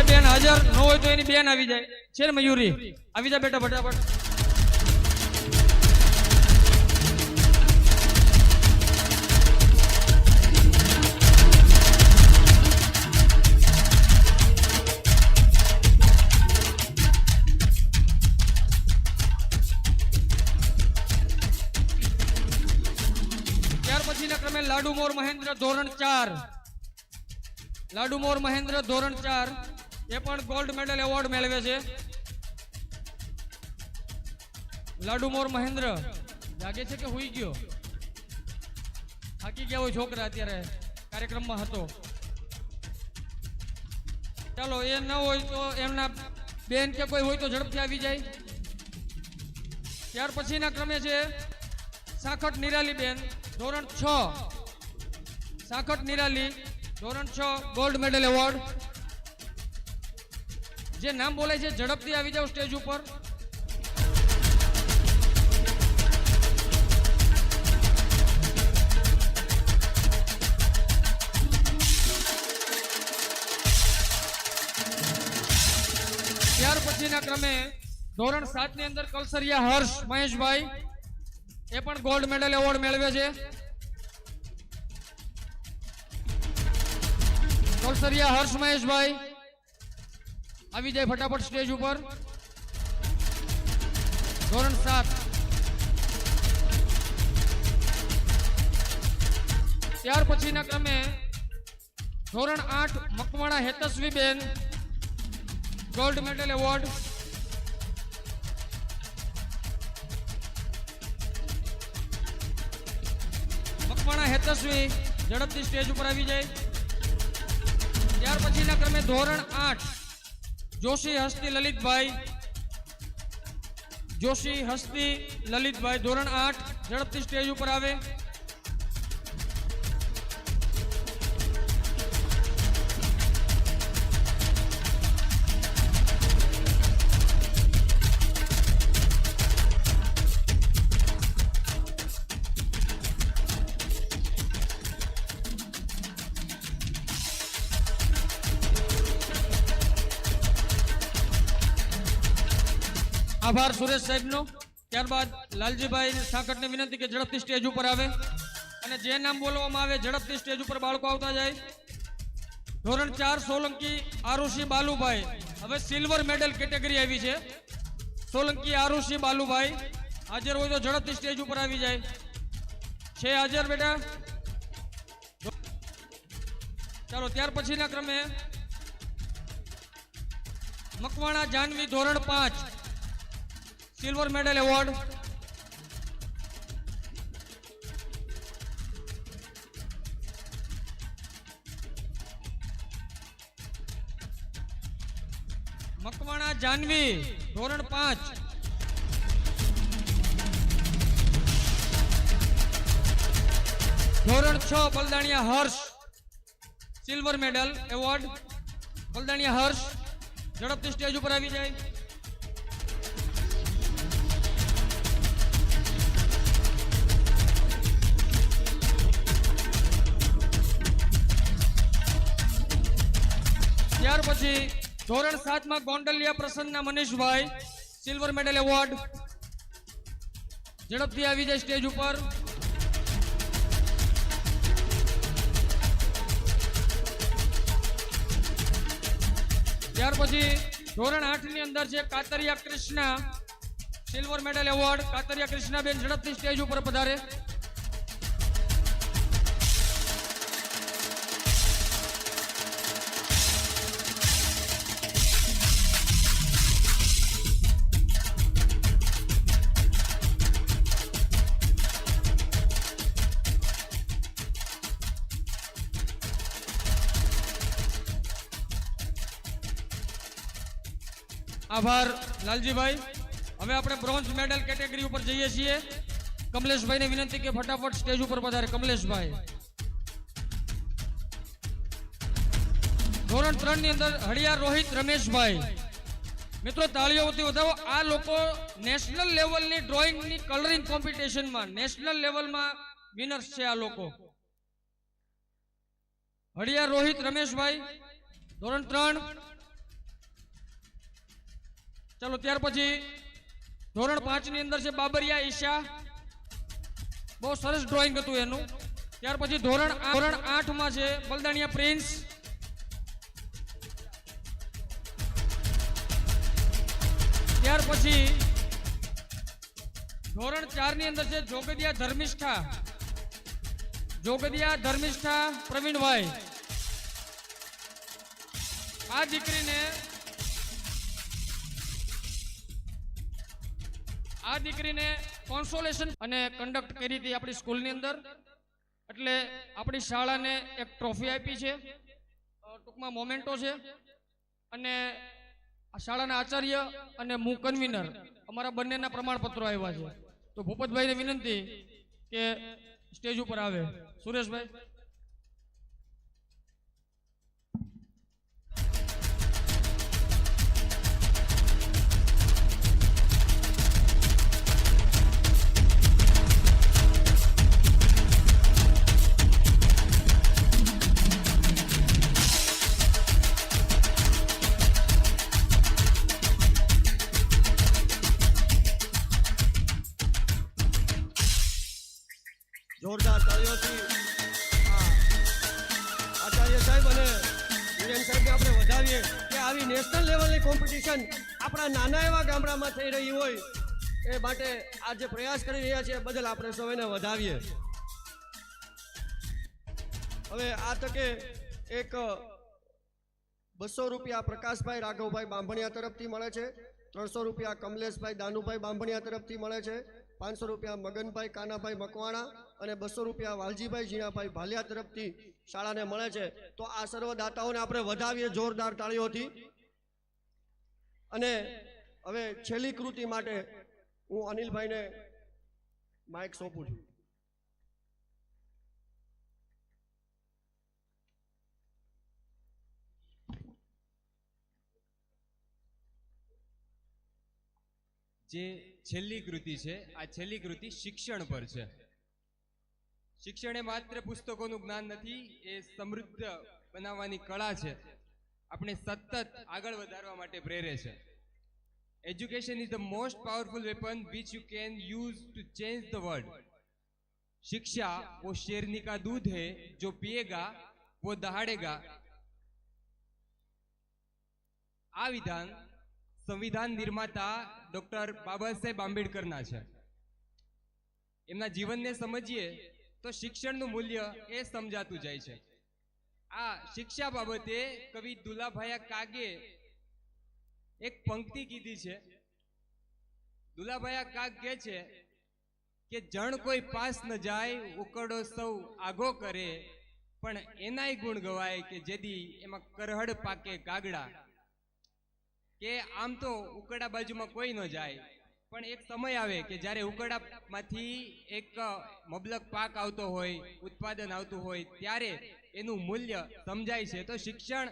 જે બેન હાજર, ન હોય તો એની બેન આવી જાય. છે ને મયુરી? આવી જા બેટા ફટાફટ. ક્રમે લાડુ મોર મહેન્દ્ર ધોરણ ચાર. લાડુ મોર મહેન્દ્ર ધોરણ ચાર. એ પણ ગોલ્ડ મેડલ એવોર્ડ મેળવે છે. લાડુ મોર મહેન્દ્ર. લાગે છે કે હુઈ ગયો? થાકી ગયા હોય છોકરા અત્યારે કાર્યક્રમમાં હતો. ચાલો, એ ન હોય તો એમના બેન કે કોઈ હોય તો ઝડપથી આવી જાય. ત્યાર પછીના ક્રમે છે સાખટ નિરાલી બેન, ધોરણ છ. સાખટ નિરાલી, ધોરણ છ ગોલ્ડ મેડલ એવોર્ડ જે નામ બોલાય છે, ઝડપથી આવી જાવ સ્ટેજ ઉપર. ત્યાર પછીના ક્રમે ધોરણ સાતની અંદર કલસરિયા હર્ષ મહેશભાઈ, એ પણ ગોલ્ડ મેડલ એવોર્ડ મેળવે છે. કલસરિયા હર્ષ મહેશભાઈ આવી જાય ફટાફટ સ્ટેજ ઉપર. ધોરણ સાત. ત્યાર પછીના ક્રમે ધોરણ આઠ Makwana Hetasvi ben gold medal award. Makwana Hetasvi ઝડપથી સ્ટેજ ઉપર આવી જાય. ત્યાર પછીના ક્રમે ધોરણ આઠ જોશી હસ્તી લલિતભાઈ. જોશી હસ્તી લલિતભાઈ ધોરણ આઠ ઝડપથી સ્ટેજ ઉપર આવે. આભાર સુરેશ સાહેબનો. ત્યારબાદ લાલજીભાઈ સાકટને વિનંતી કે ઝડપથી સ્ટેજ ઉપર આવે અને જે નામ બોલવામાં આવે ઝડપથી સ્ટેજ ઉપર બાળકો આવતા જાય. ધોરણ ચાર સોલંકી આરુષી બાલુભાઈ. હવે સિલ્વર મેડલ કેટેગરી આવી છે. સોલંકી આરુષી બાલુભાઈ. હાજર હોય તો ઝડપથી સ્ટેજ ઉપર આવી જાય. છે હાજર બેટા? ચાલો, ત્યાર પછીના ક્રમે મકવાણા જાનવી ધોરણ પાંચ. Silver medal award Makwana Janvi, ધોરણ પાંચ. ધોરણ છ, Baldaniya Harsh. Silver medal award Baldaniya Harsh, ઝડપથી સ્ટેજ ઉપર આવી જાય. પછી ધોરણ સાતમાં ગોંડલિયા પ્રસન્નના મનીષભાઈ સિલ્વર મેડલ એવોર્ડ ઝડપથી આવી જાય સ્ટેજ ઉપર. ત્યાર પછી ધોરણ આઠની અંદર છે Katariya Krishna silver medal award Katariya Krishnaben ઝડપથી સ્ટેજ ઉપર પધારે. આભાર, લાલજીભાઈ. હવે આપણે બ્રોન્ઝ મેડલ કેટેગરી ઉપર જઈએ છીએ. કમલેશભાઈને વિનંતી કે ફટાફટ સ્ટેજ ઉપર પધારે. કમલેશભાઈ. ધોરણ ત્રણની અંદર હળિયા રોહિત રમેશભાઈ. મિત્રો તાળીઓથી વધાવો. આ લોકો નેશનલ લેવલની ડ્રોઈંગની કલરિંગ કોમ્પિટિશનમાં નેશનલ લેવલમાં વિનર્સ છે આ લોકો. હળિયા રોહિત રમેશભાઈ, ધોરણ ત્રણ. ચાલો, ત્યાર પછી ધોરણ પાંચની અંદર છે બાબરિયા ઈશા. બહુ સરસ ડ્રોઈંગ હતું એનું. ત્યાર પછી ધોરણ ધોરણ આઠમાં છે બલદાણિયા પ્રિન્સ. ત્યાર પછી ધોરણ ચારની અંદર છે જોગદિયા ધર્મિષ્ઠા. જોગદિયા ધર્મિષ્ઠા પ્રવીણભાઈ. આ દીકરીને આ દીકરીને કોન્સોલેશન અને કન્ડક્ટ કરી હતી આપણી સ્કૂલની અંદર. એટલે આપણી શાળાને એક ટ્રોફી આપી છે. ટૂંકમાં મોમેન્ટો છે. અને શાળાના આચાર્ય અને હું કન્વીનર અમારા બંનેના પ્રમાણપત્રો આવ્યા છે. તો ભૂપતભાઈને વિનંતી કે સ્ટેજ ઉપર આવે. સુરેશભાઈ. જોરદાર તાળીઓથી. આચાર્ય સાહેબ અને વિરેન સાહેબને આપણે વધાવીએ કે આવી નેશનલ લેવલની કોમ્પિટિશન આપણા નાના એવા ગામડામાં થઈ રહી હોય એ માટે આ જે પ્રયાસ કરી રહ્યા છે બદલ આપણે સૌને વધાવીએ. હવે આ તકે એક બસો રૂપિયા પ્રકાશભાઈ રાઘવભાઈ બાંભણિયા તરફથી મળે છે, ત્રણસો રૂપિયા કમલેશભાઈ દાનુભાઈ બાંભણિયા તરફથી મળે છે, પાંચસો રૂપિયા મગનભાઈ કાનાભાઈ મકવાણા અને બસો રૂપિયા વાલજીભાઈ ઝીણાભાઈ ભાલિયા તરફથી શાળાને મળે છે. તો આ સર્વ આપણે વધાવીએ જોરદાર તાળીઓથી. અને હવે છેલ્લી કૃતિ માટે હું અનિલભાઈને માઇક સોંપું છું. જે છેલ્લી કૃતિ છે, આ છેલ્લી કૃતિ શિક્ષણ પર છે. શિક્ષણ એ માત્ર પુસ્તકોનું જ્ઞાન નથી એ સમૃદ્ધ બનાવવાની કળા છે આપણે સતત આગળ વધારવા માટે પ્રેરે છે education is the most powerful weapon which you can use to change the world शिक्षा वो शेरनी का दूध है जो पिएगा वो दहाड़ेगा આ વિધાન સંવિધાન નિર્માતા ડોક્ટર બાબા સાહેબ આંબેડકરના છે એમના જીવનને સમજીએ તો શિક્ષણનું મૂલ્ય એ સમજાતું જાય છે. આ શિક્ષા બાબતે કવિ દુલાભાયા કાગે એક પંક્તિ કીધી છે. દુલાભાયા કાગ કહે છે કે, જણ કોઈ પાસ ન જાય ઉકડો સૌ આગો કરે, પણ એનાય ગુણ ગવાય કે જેદી એમાં કરહડ પાકે કાગડા કે, આમ તો ઉકડા બાજુમાં કોઈ ન જાય પણ એક સમય આવે કે જ્યારે ઉકળામાંથી એક મબલક પાક આવતો હોય, ઉત્પાદન આવતું હોય, ત્યારે એનું મૂલ્ય સમજાય છે. તો શિક્ષણ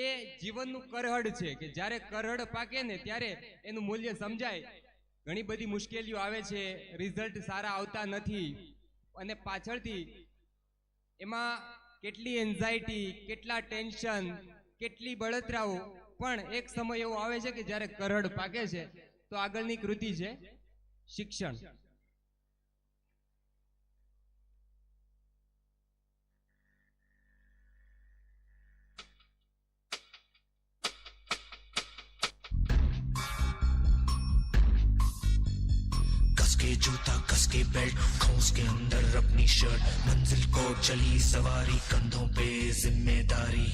એ જીવનનું કરહડ છે કે જ્યારે કરહડ પાકે ને ત્યારે એનું મૂલ્ય સમજાય. ઘણી બધી મુશ્કેલીઓ આવે છે, રિઝલ્ટ સારા આવતા નથી અને પાછળથી એમાં કેટલી એન્ઝાયટી, કેટલા ટેન્શન, કેટલી બળતરાઓ, પણ એક સમય એવો આવે છે કે જ્યારે કરહડ પાકે છે તો આગળની કૃતિ છે શિક્ષણ कस के जूता कस के बेल्ट खोस के अंदर अपनी शर्ट मंजिल को चली सवारी कंधों पे जिम्मेदारी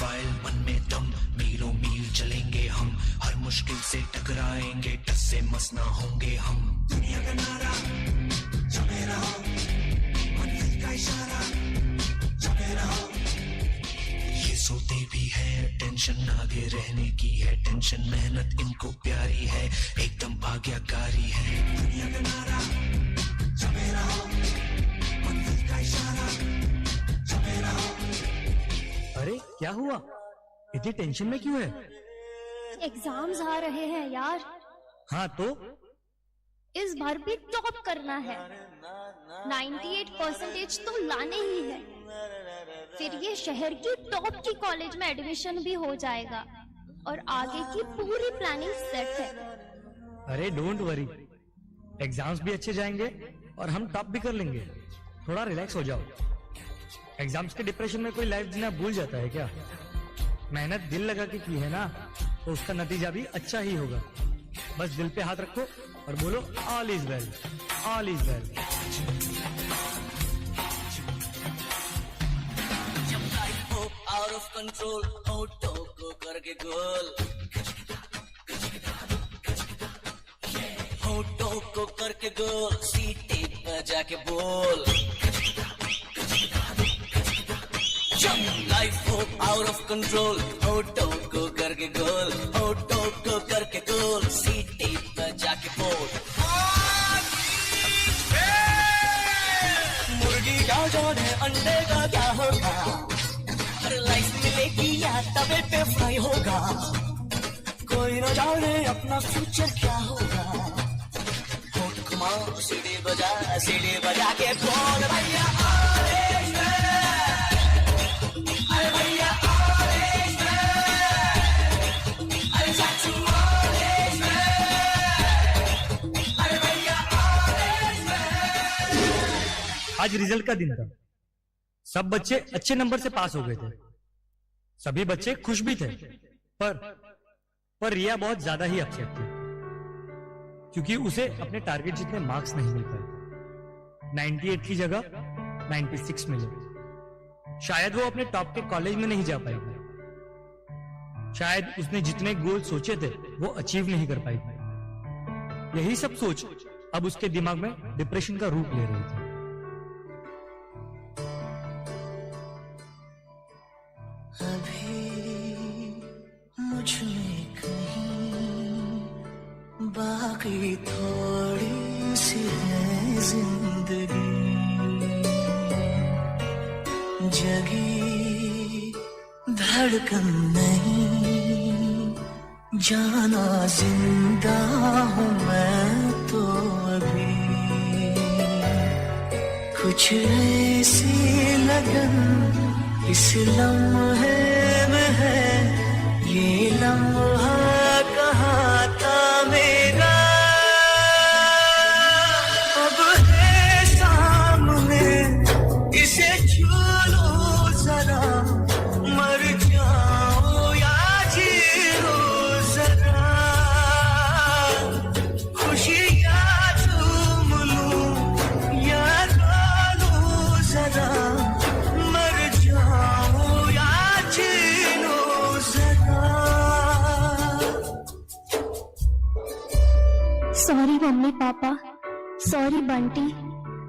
फ़ाइल मन में दम, मीलों मील चलेंगे हम। हर मुश्किल से टकराएँगे, टस से मस ना होंगे हम। दुनिया का नारा, जमे रहो। मंजिल का इशारा, जमे रहो। ये सोते भी है, टेंशन आगे रहने की है। टेंशन, मेहनत, इनको प्यारी है। एकदम आज्ञाकारी है। दुनिया का नारा, जमे रहो। क्या हुआ? इतनी टेंशन में क्यों है? एग्ज़ाम्स आ रहे हैं यार। हाँ तो? इस बार भी टॉप करना है। 98 परसेंटेज तो लाने ही है। फिर ये शहर की टॉप की कॉलेज में एडमिशन भी हो जाएगा। और आगे की पूरी प्लानिंग सेट है। अरे डोंट वरी एग्ज़ाम्स भी अच्छे जाएँगे और हम टॉप भी कर लेंगे। थोड़ा रिलैक्स हो जाओ। एग्ज़ाम्स के डिप्रेशन में कोई लाइफ जीना भूल जाता है क्या? मेहनत दिल लगा के की है ना तो उसका नतीजा भी अच्छा ही होगा। बस दिल पे हाथ रखो और बोलो all is well all is well out of control होटो को करके गोल होटो को करके गोल सीटे पर जाके बोल। लाइफ हो आउट ऑफ़ कंट्रोल होटो को करके गोल होटो को करके गोल सीटे पर जाके बोल मुर्गी का जाने अंडे का क्या होगा? हर लाइफ मिलेगी, या तवे पे फ्राई होगा? कोई न जाने अपना फ्यूचर क्या होगा? होठ घुमाओ सीढ़ी बजा सीढ़ी बजा के बोल, भैया। आज रिज़ल्ट का दिन था। सब बच्चे अच्छे नंबर से पास हो गए थे। सभी बच्चे खुश भी थे। पर पर रिया बहुत ज़्यादा ही अपसेट थी। क्योंकि उसे अपने टारगेट जितने मार्क्स नहीं मिल पाए 98 की जगह 96 मिले। शायद वो अपने टॉप के कॉलेज में नहीं जा पाई। शायद उसने जितने गोल सोचे थे, वो अचीव नहीं कर पाई। यही सब सोच अब उसके दिमाग में डिप्रेशन का रूप ले रही थी। धड़कन नहीं जाना जिंदा हूँ मैं तो अभी कुछ ऐसी लगन इस लम्हे में है ये लम्हा mummy, papa sorry Bunty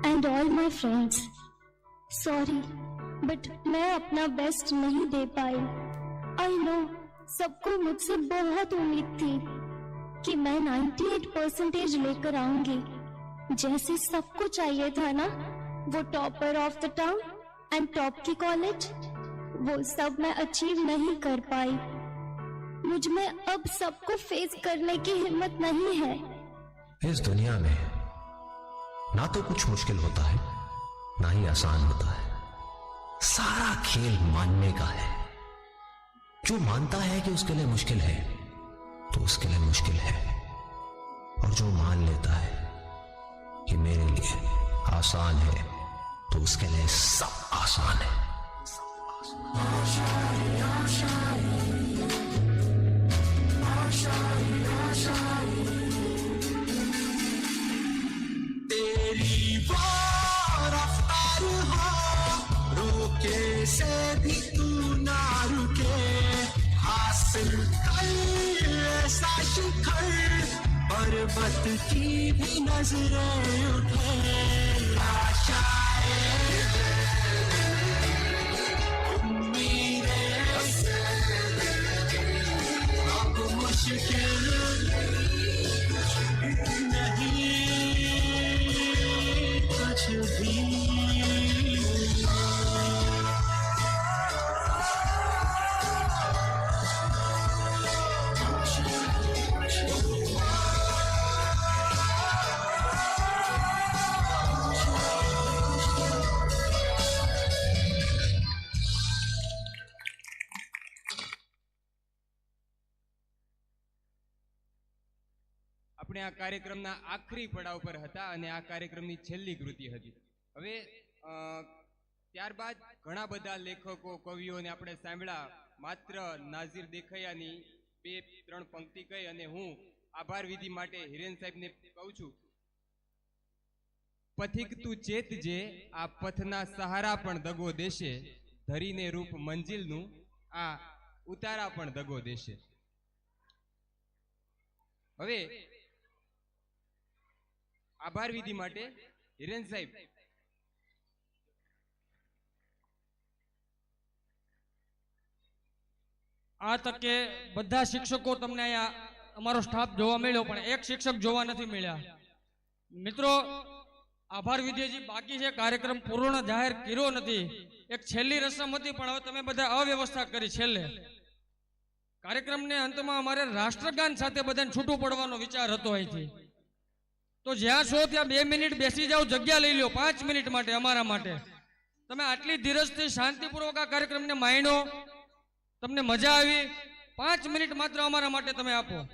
and all my friends sorry but मैं अपना बेस्ट नहीं दे पाई। आई नो सबको मुझसे बहुत उम्मीद थी कि मैं 98 परसेंटेज लेकर आऊँगी। जैसे सबको चाहिए था ना, वो topper of the town and top की कॉलेज वो सब मैं अचीव नहीं कर पाई। मुझमें अब सबको फेस करने की हिम्मत नहीं है। इस दुनिया में ना तो कुछ मुश्किल होता है, ना ही आसान होता है। सारा खेल मानने का है। जो मानता है कि उसके लिए मुश्किल है तो उसके लिए मुश्किल है। और जो मान लेता है कि मेरे लिए आसान है तो उसके लिए सब आसान है। सब तेरी पर्वत की भी नजरें उठे आशाएं આપણે આ કાર્યક્રમના આખરી પડાવ પર હતા અને આ કાર્યક્રમની છેલ્લી કૃતિ હતી. હવે ત્યારબાદ ઘણા બધા લેખકો, કવિઓને આપણે સાંભળ્યા. માત્ર નાઝીર દેખૈયાની બે, ત્રણ પંક્તિ કહી અને હું આભાર વિધિ માટે હિરેન સાહેબને કહું છું. પથિક તું ચેતજે આ પથના સહારા પણ દગો દેશે. ધરીને રૂપ મંજિલનું, આ ઉતારા પણ દગો દેશે. હવે આભાર વિધિ માટે, હિરેન સાહેબ. આ તકે બધા શિક્ષકો તમને અહીંયા અમારો સ્ટાફ જોવા મળ્યો, પણ એક શિક્ષક જોવા નથી મળ્યા. મિત્રો, આભાર વિધિ હજી બાકી છે કાર્યક્રમ પૂર્ણ જાહેર કર્યો નથી. એક છેલ્લી રસમ હતી, પણ હવે તમે બધા અવ્યવસ્થા કરી છેલ્લે. કાર્યક્રમને અંતમાં અમારે રાષ્ટ્રગાન સાથે બધાને છૂટું પડવાનો વિચાર હતો અહીંથી. તો જ્યાં છો ત્યાં બે મિનિટ બેસી જાઓ, જગ્યા લઈ લો પાંચ મિનિટ માટે, અમારા માટે. તમે આટલી ધીરજથી, શાંતિપૂર્વક આ કાર્યક્રમને માણ્યો, તમને મજા આવી. પાંચ મિનિટ માત્ર અમારા માટે તમે આપો.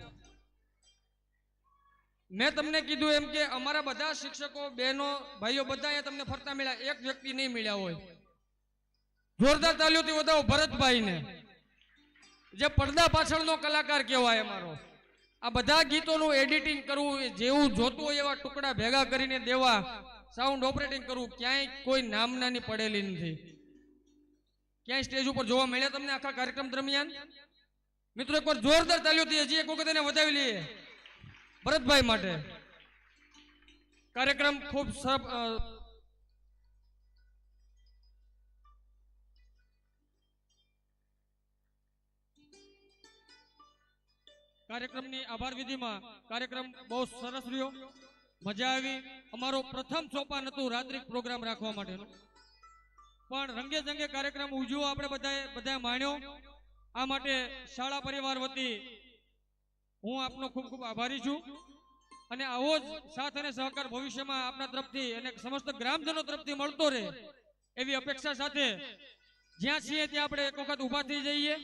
મેં તમને કીધું એમ કે અમારા બધા શિક્ષકો, બહેનો, ભાઈઓ બધા અહીંયા તમને ફરતા મળ્યા. એક વ્યક્તિ નહીં મળ્યા હોય. જોરદાર તાલીઓથી વધાવો, ભરતભાઈને. જે પડદા પાછળનો કલાકાર કહેવાય અમારો. આ બધા ગીતોનું એડિટિંગ કરવું જેવું જોતું હોય એવા ટુકડા ભેગા કરીને દેવા સાઉન્ડ ઓપરેટિંગ કરવું ક્યાંય કોઈ નામનાની પડેલી નથી. ક્યાંય સ્ટેજ ઉપર જોવા મળ્યા તમને આખા કાર્યક્રમ દરમિયાન? મિત્રો, એકવાર જોરદાર તાલીઓથી હજી એક વખત એને વધાવી લઈએ. ભરતભાઈ માટે. કાર્યક્રમ ખૂબ કાર્યક્રમની આભાર વિધિમાં કાર્યક્રમ બહુ સરસ રહ્યો. મજા આવી. અમારો પ્રથમ સોપાન હતું રાત્રિ પ્રોગ્રામ રાખવા માટેનો. પણ રંગે જંગે કાર્યક્રમ ઉજવો આપણે બધાએ બધાએ માણ્યો. આ માટે શાળા પરિવાર વતી હું આપનો ખૂબ ખૂબ આભારી છું. અને આવો જ સાથ અને સહકાર ભવિષ્યમાં આપના તરફથી અને સમસ્ત ગ્રામજનો તરફથી મળતો રહે એવી અપેક્ષા સાથે જ્યાં છીએ ત્યાં આપણે એક વખત ઊભા થઈ જઈએ.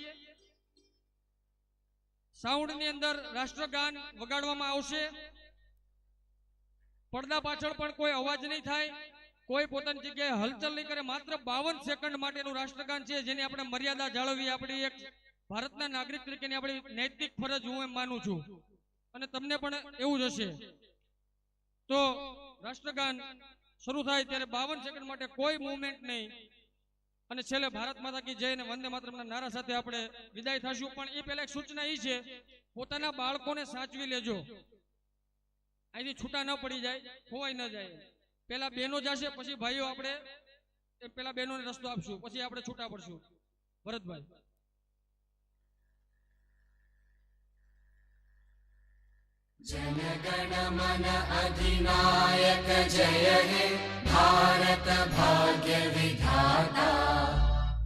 સાઉન્ડની અંદર રાષ્ટ્રગાન વગાડવામાં આવશે. પડદા પાછળ પણ કોઈ અવાજ નહીં થાય. કોઈ પોતાની જગ્યાએ હલચલ નહીં કરે. માત્ર બાવન સેકન્ડ માટેનું રાષ્ટ્રગાન છે, જેની આપણે મર્યાદા જાળવવી આપણી એક ભારતના નાગરિક તરીકેની આપણી નૈતિક ફરજ હું એમ માનું છું. અને તમને પણ એવું જ હશે. તો રાષ્ટ્રગાન શરૂ થાય ત્યારે બાવન સેકન્ડ માટે કોઈ મુવમેન્ટ નહીં. અને છેલ્લે ભારત માતા કી જય અને વંદે માતરમના નારા સાથે આપણે વિદાય થશું. પણ એ પહેલા એક સૂચના એ છે, પોતાના બાળકોને સાચવી લેજો. અહીંથી છૂટા ન પડી જાય, ખોવાઈ ન જાય. પેલા બહેનો જશે, પછી ભાઈઓ આપણે પેલા બહેનોને રસ્તો આપશું, પછી આપણે છૂટા પડશું. ભરતભાઈ. જનગણ મન અધિનાયક જય હે. भारत भाग्य विधाता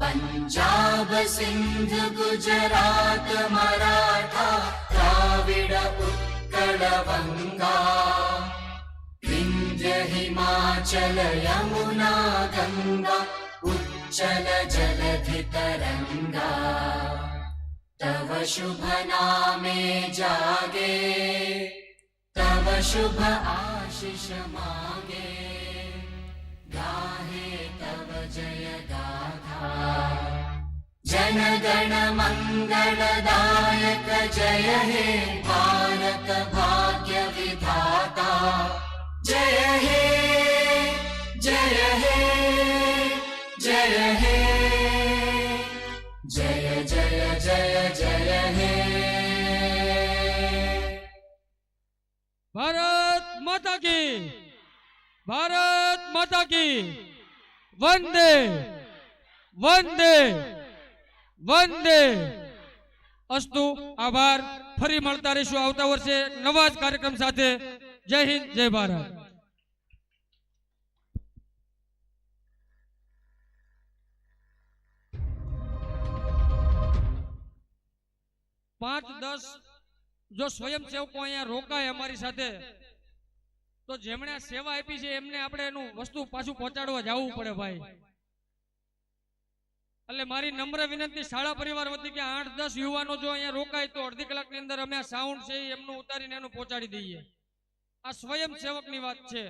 पंजाब सिंध गुजरात मराठा द्राविड उत्कल बंगा विंध्य हिमाचल यमुना गंगा उच्चल जलधि तरंगा तव शुभ नामे जागे तव शुभ आशीष मागे गाहे तव जय गाथा जनगणमङ्गलदायक जय हे भारत भाग्यविधाता जय हे जय हे जय हे जय जय जय जय हे भारत माता की ભારત માતા કી વંદે વંદે વંદે. અસ્તુ, આભાર. ફરી મળતા રહીશું આવતા વર્ષે નવા જ કાર્યક્રમ સાથે. જય હિન્દ, જય ભારત. પાંચ દસ જો સ્વયંસેવકો અહીંયા રોકાય અમારી સાથે તો જેમણે સેવા આપી છે, એમને આપણે એનું વસ્તુ પાછું પહોંચાડવા જવું પડે ભાઈ. એટલે મારી નમ્ર વિનંતી શાળા પરિવાર વતી કે આઠ દસ યુવાનો જો અહીંયા રોકાય તો અડધી કલાકની અંદર અમે સાઉન્ડ છે એમનું ઉતારીને એનું પહોંચાડી દઈએ. આ સ્વયં સેવકની વાત છે.